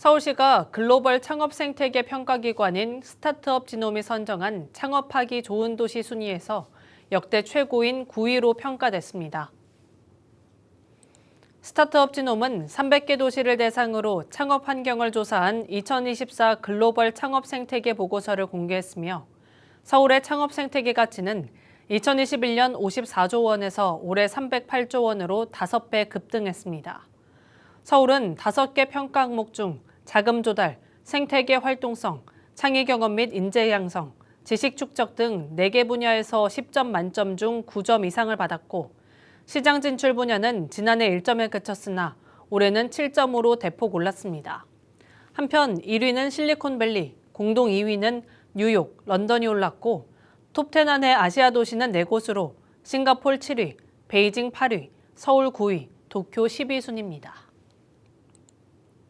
서울시가 글로벌 창업 생태계 평가기관인 스타트업 지놈이 선정한 창업하기 좋은 도시 순위에서 역대 최고인 9위로 평가됐습니다. 스타트업 지놈은 300개 도시를 대상으로 창업 환경을 조사한 2024 글로벌 창업 생태계 보고서를 공개했으며 서울의 창업 생태계 가치는 2021년 54조 원에서 올해 308조 원으로 5배 급등했습니다. 서울은 5개 평가 항목 중 자금 조달, 생태계 활동성, 창의 경험 및 인재 양성, 지식 축적 등 4개 분야에서 10점 만점 중 9점 이상을 받았고 시장 진출 분야는 지난해 1점에 그쳤으나 올해는 7점으로 대폭 올랐습니다. 한편 1위는 실리콘밸리, 공동 2위는 뉴욕, 런던이 올랐고 톱10 안의 아시아 도시는 4곳으로 싱가폴 7위, 베이징 8위, 서울 9위, 도쿄 10위 순입니다.